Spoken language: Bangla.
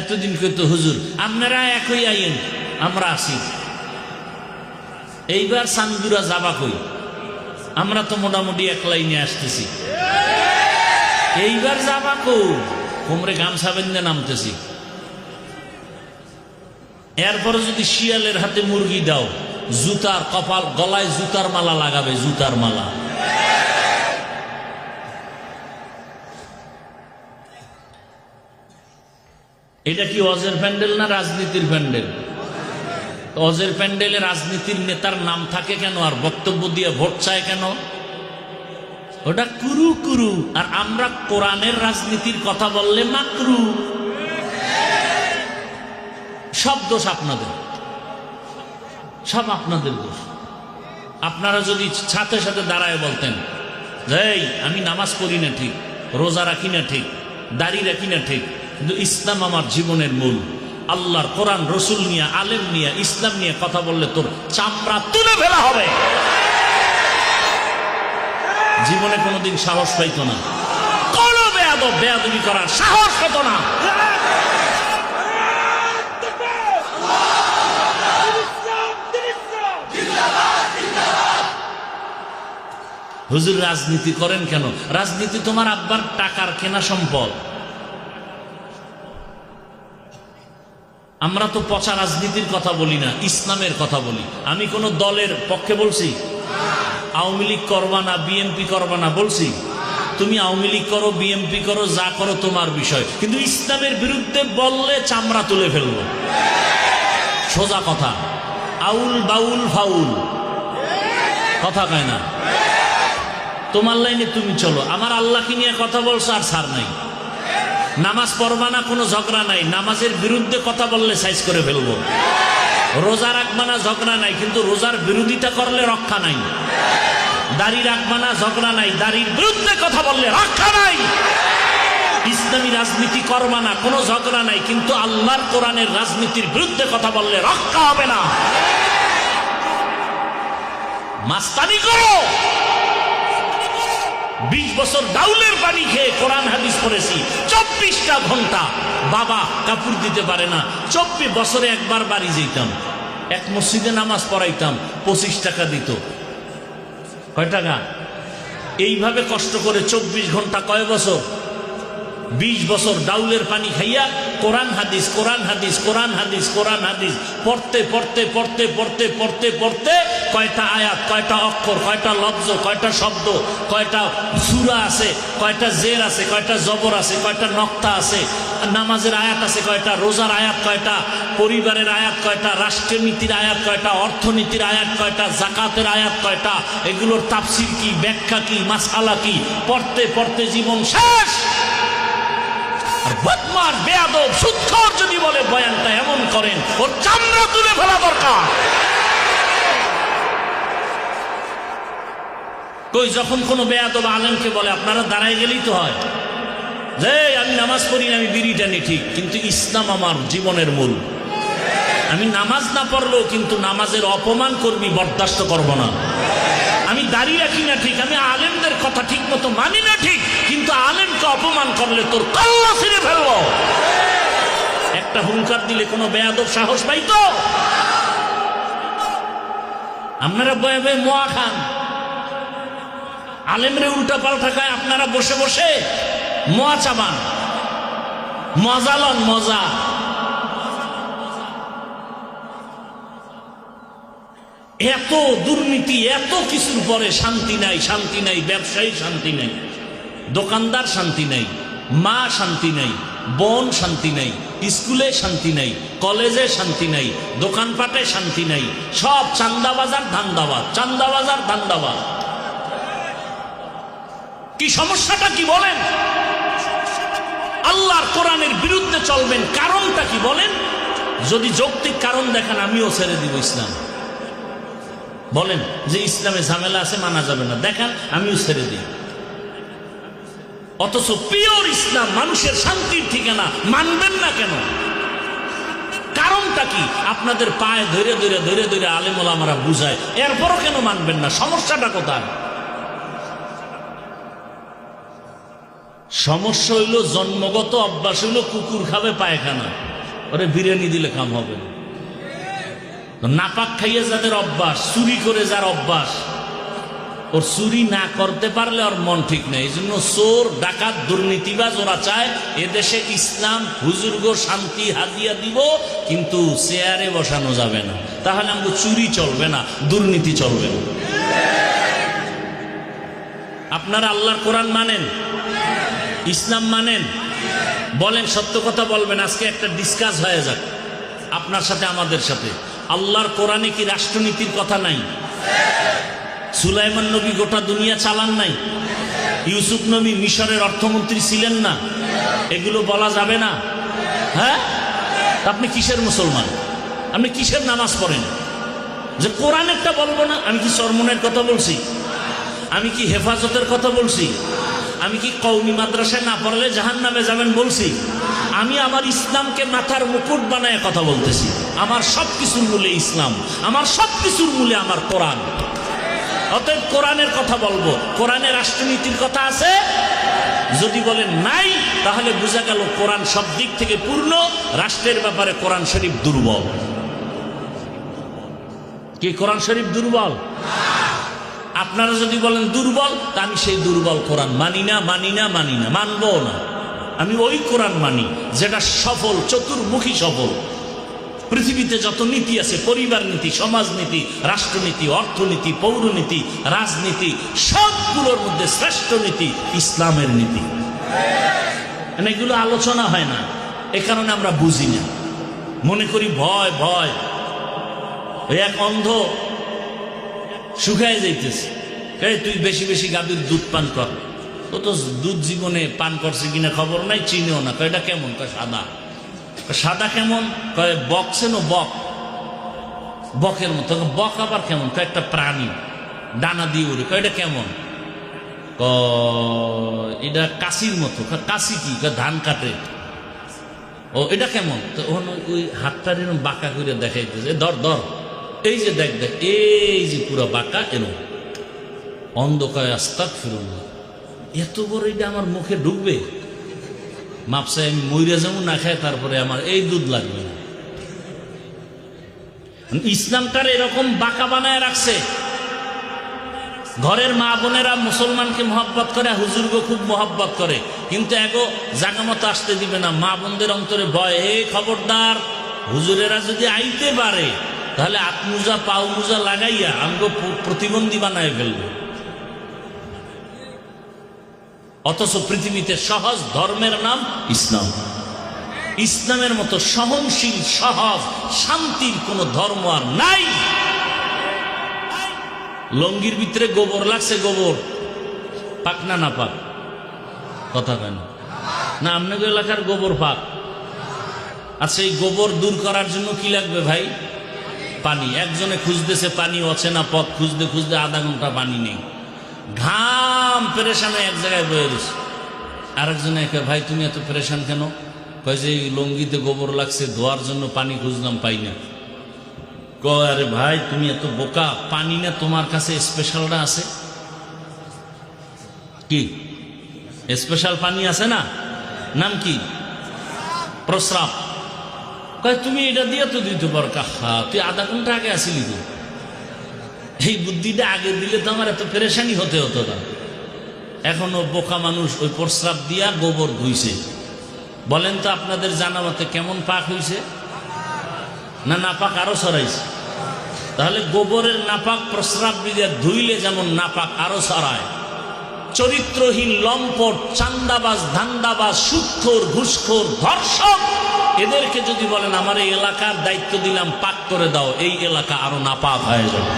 এতদিন কইতো, হুজুর, আপনারা একই আইন আমরা আসি এইবার সান্দুরা যাবা কই? আমরা তো মোটামুটি এক লাইনে আসতেছি। এইবার যাবা কো কোমরে গামছা বেঁধে নামতেছি। এরপরে যদি শিয়ালের হাতে মুরগি দাও, জুতার কপাল, গলায় জুতার মালা লাগাবে, জুতার মালা। এটা কি অজের প্যান্ডেল না রাজনীতির প্যান্ডেল? অজের প্যান্ডেলে রাজনীতির নেতার নাম থাকে কেন? আর বক্তব্য দিয়ে ভোট চায় কেন? ওটা কুরু কুরু। আর আমরা কোরআনের রাজনীতির কথা বললে মাকরু। সব দোষ আপনাদের। সব আপনাদের দোষ। আপনারা যদি সাথে সাথে দাঁড়ায় বলতেন, এই, আমি নামাজ পড়ি না ঠিক, রোজা রাখি না ঠিক, দাড়ি রাখি না ঠিক কিন্তু ইসলাম আমার জীবনের মূল। আল্লাহর কোরআন, রসুল নিয়ে, আলেম নিয়ে, ইসলাম নিয়ে কথা বললে তোর চামড়া তুলে ফেলা হবে। জীবনে কোনোদিন সাহস পাইতো না। কোনো বেয়াদব বেয়াদবি করার সাহস পেত না। হুজুর, রাজনীতি করেন কেন? রাজনীতি তোমার আব্বার টাকার কেনা সম্পদ। আমরা তো পচা রাজনীতির কথা বলি না, ইসলামের কথা বলি। আমি কোন দলের পক্ষে বলছি? আওয়ামী লীগ করবা না, বিএনপি করবা না, বলছি? তুমি আওয়ামী লীগ করো, বিএনপি করো, যা করো তোমার বিষয়। কিন্তু ইসলামের বিরুদ্ধে বললে চামড়া তুলে ফেলব। সোজা কথা। আউল বাউল ফাউল। কথা কয় না? তোমার লাইনে তুমি চলো। আমার আল্লাহকে নিয়ে কথা বলছো আর সার নাই। নামাজ পড়বা না, কোনো ঝগড়া নাই। নামাজের বিরুদ্ধে কথা বললে সাইজ করে ফেলব। রোজা রাখবা না, ঝগড়া নাই, কিন্তু রোজার বিরোধিতা করলে রক্ষা নাই। দাড়ি রাখবা না, ঝগড়া নাই, দাড়ির বিরুদ্ধে কথা বললে রক্ষা নাই। ইসলামী রাজনীতি করবা না, কোনো ঝগড়া নাই, কিন্তু আল্লাহর কোরআনের রাজনীতির বিরুদ্ধে কথা বললে রক্ষা হবে না। মাস্তানি করো! বিশ বছর ডাউলের পানি খেয়ে কোরআন হাদিস পড়েছি, চব্বিশটা ঘণ্টা বাবা কাপড় দিতে পারে না। চব্বিশ বছরে একবার বাড়ি যেতাম, এক মসজিদে নামাজ পড়াইতাম, পঁচিশ টাকা দিত। কয় টাকা? এইভাবে কষ্ট করে চব্বিশ ঘণ্টা কয় বছর? বিশ বছর ডাউলের পানি খাইয়া কোরআন হাদিস কোরআন হাদিস কোরআন হাদিস কোরআন হাদিস। পড়তে পড়তে পড়তে পড়তে পড়তে পড়তে কয়টা আয়াত, কয়টা অক্ষর, কয়টা লব্জ, কয়টা শব্দ, কয়টা সুরা আছে, কয়টা জের আছে, কয়টা জবর আছে, কয়টা নক্তা আছে, নামাজের আয়াত আছে, কয়টা রোজার আয়াত, কয়টা পরিবারের আয়াত, কয়টা রাষ্ট্রনীতির আয়াত, কয়টা অর্থনীতির আয়াত, কয়টা জাকাতের আয়াত, কয়টা এগুলোর তাপসির কি, ব্যাখ্যা কি মাসালা কি? পড়তে পড়তে জীবন শেষ! বদমাস, বেয়াদব, সুৎখর যদি বলে বয়ানটা এমন করেন, ওর চামড়া তুলে ফেলা দরকার। কই, যখন কোনো বেয়াদব আলেমকে বলে, আপনারা দাঁড়ায় গেলেই তো হয়। যে, আমি নামাজ পড়িনি আমি বিড়ি টানি ঠিক। কিন্তু ইসলাম আমার জীবনের মূল। আমি নামাজ না পড়লেও কিন্তু নামাজের অপমান করবি বরদাস্ত করব না। আমি দাঁড়িয়ে রাখি না ঠিক, আমি আলেমদের কথা ঠিক মতো মানি না ঠিক, কিন্তু আলেমকে অপমান করলে তোর কল্লা ছিঁড়ে ফেলব। একটা হুঙ্কার দিলে কোনো বেয়াদব সাহস পাই তো? আপনারা বয়ে বয়ে মোয়া খান। আলেমরে উল্টা পাল্টা খায়, আপনারা বসে বসে মোয়া চাবান। মজা লন, মজা। এত দুর্নীতি, এত কিছুর পরে শান্তি নাই শান্তি নাই, ব্যবসায়ী শান্তি নাই, দোকানদার শান্তি নাই, মা শান্তি নাই, বোন শান্তি নাই, স্কুলে শান্তি নাই, কলেজে শান্তি নাই, দোকানপাটে শান্তি নাই, সব চান্দাবাজার ধান্দাবাদ চান্দাবাজার ধান্দাবাদ। কি সমস্যাটা কি বলেন? আল্লাহর কোরআনের বিরুদ্ধে চলবেন কারণটা কি বলেন? যদি যৌক্তিক কারণ দেখেন, আমিও ছেড়ে দিব ইসলাম। বলেন, যে ইসলামে ঝামেলা আছে, মানা যাবে না। দেখেন, আমিও ছেড়ে দিই। অথচ পিওর ইসলাম, মানুষের শান্তির ঠিকানা মানবেন না কেন? কারণটা কি? আপনাদের পায়ে ধরে ধরে ধরে ধরে আলেমুল আমরা বুঝায়, এরপরও কেন মানবেন না? সমস্যাটা কোথায়? সমস্যা হইল, জন্মগত অভ্যাস হইল, কুকুর খাবে, পায়খানা। ওরে, বিরিয়ানি দিলে কাম হবে না। নাপাক খাইয়ে যাদের অভ্যাস, চুরি করে যার অভ্যাস, ওর চুরি না করতে পারলে ওর মন ঠিক নেই। এই জন্য চোর, ডাকাত, দুর্নীতিবাজ ওরা চায়, এদেশে ইসলাম, হুজুর্গ শান্তি হাদিয়া দিব, কিন্তু চেয়ারে বসানো যাবে না। তাহলে আমাকে চুরি চলবে না, দুর্নীতি চলবে না। আপনারা আল্লাহর কোরআন মানেন? ইসলাম মানেন? বলেন, সত্য কথা বলবেন, আজকে একটা ডিসকাস হয়ে যাক, আপনার সাথে, আমাদের সাথে। আল্লাহর কোরআনে কি রাষ্ট্রনীতির কথা নাই? সুলাইমান নবী গোটা দুনিয়া চালান নাই? ইউসুফ নবী মিশরের অর্থমন্ত্রী ছিলেন না? এগুলো বলা যাবে না? হ্যাঁ? আপনি কিসের মুসলমান? আপনি কিসের নামাজ পড়েন? যে কোরআন একটা বলব না, আমি কি সরমনের কথা বলছি? আমি কি হেফাজতের কথা বলছি? আমি কি কৌমি মাদ্রাসায় না পড়লে জাহান নামে যাবেন বলছি? আমি আমার ইসলামকে মাথার মুকুট বানায় কথা বলতেছি। আমার সব কিছুর মূলে ইসলাম, আমার সব কিছুর মূলে আমার কোরআন। অতএব কোরআনের কথা বলব। কোরআনের রাষ্ট্রনীতির কথা আছে? যদি বলেন নাই, তাহলে বোঝা গেল কোরআন সব দিক থেকে পূর্ণ, রাষ্ট্রের ব্যাপারে কোরআন শরীফ দুর্বল। কি কোরআন শরীফ দুর্বল? আপনারা যদি বলেন দুর্বল, তা আমি সেই দুর্বল কোরআন মানি না মানি না মানি না, মানবো না। আমি ওই কোরআন মানি, যেটা সফল, চতুর্মুখী সফল। পৃথিবীতে যত নীতি আছে, পরিবার নীতি সমাজনীতি রাষ্ট্রনীতি, অর্থনীতি, পৌরনীতি, রাজনীতি, সবগুলোর মধ্যে শ্রেষ্ঠ নীতি ইসলামের নীতি। মানে এগুলো আলোচনা হয় না, এ কারণে আমরা বুঝি না। মনে করি ভয় ভয়। এক অন্ধ শুকায় যাইতেছে। এই তুই বেশি বেশি গাভীর দুধ পান কর। ও তো দুধ জীবনে পান করছে কিনা খবর নাই, চিনেও না। কয়, এটা কেমন? কয়, সাদা। সাদা কেমন? কয় বকছে নো বক। বকের মতো। বক আবার কেমন? কয়, একটা প্রাণী। ডানা দিয়ে উড়ে। কয়, এটা কেমন? কয়, এটা কাশির মতো। কাশি কি? ধান কাটে। ও, এটা কেমন? তো ওই হাতটা এরকম বাঁকা করে দেখাইতেছে। ধর ধর। এই যে দেখ দেখ, এই যে পুরো বাঁকা এরকম অন্ধকায় আস্তাক ফিরুন এত বড় এটা আমার মুখে ঢুকবে? মাপসায় আমি মইরা যেমন না খাই তারপরে আমার এই দুধ লাগবে না। ইসলামটার এরকম বাঁকা বানায় রাখছে? ঘরের মা বোনেরা মুসলমানকে মহাব্বত করে হুজুরকে খুব মহাব্বত করে। কিন্তু এগো জাগা মতো আসতে দিবে না। মা বোনদের অন্তরে ভয় হে খবরদার। হুজুরেরা যদি আইতে পারে তাহলে আত্মুজা পাও মুজা লাগাইয়া আমগো প- প্রতিবন্ধী বানায় ফেলবে। অথচ পৃথিবীতে সহজ ধর্মের নাম ইসলাম। ইসলামের মতো সহনশীল, সহজ, শান্তির কোনো ধর্ম আর নাই। লঙ্গির ভিতরে গোবর লাগছে, গোবর। পাক না না পাক? কথা কেন না, আপনাদের এলাকার গোবর পাক। আচ্ছা এই গোবর দূর করার জন্য কি লাগবে ভাই? পানি। একজনে খুঁজতেছে পানি অচেনা পথ, খুঁজতে খুঁজতে আধা ঘণ্টা পানি নেই। ঘাম পেরেশানে এক জায়গায় বয়ে রয়েছে। আরেকজনে একে, ভাই, তুমি এত পেরেশান কেন? কয় যে লঙ্গিতে গোবর লাগছে, ধোয়ার জন্য পানি খুঁজলাম, পাই না। কয়, আরে ভাই, তুমি এত বোকা, পানি না তোমার কাছে স্পেশালটা আছে? কি? স্পেশাল পানি আছে না? নাম কি? প্রস্রাব। তুমি এটা দিয়ে তো দিতে পারো, কাহা? তুই আধা ঘণ্টা আগে আসিলি তো। এই বুদ্ধিটা আগে দিলে তো আমার এত পেরেশানি হতে হতো না। এখনও বোকা মানুষ ওই প্রস্রাব দিয়া গোবর ধুইছে। বলেন তো আপনাদের জানা মতে কেমন পাক হইছে? না নাপাক আরও সরাইছে তাহলে গোবরের নাপাক প্রস্রাব দিয়ে ধুইলে যেমন নাপাক আরও সরায় চরিত্রহীন লম্পট, চান্দাবাজ, ধান্দাবাজ সুক্ষর ঘুষখোর, ধর্ষক। এদেরকে যদি বলেন, আমার এই এলাকার দায়িত্ব দিলাম, পাক করে দাও, এই এলাকা আরও নাপাক হয়ে যাবে।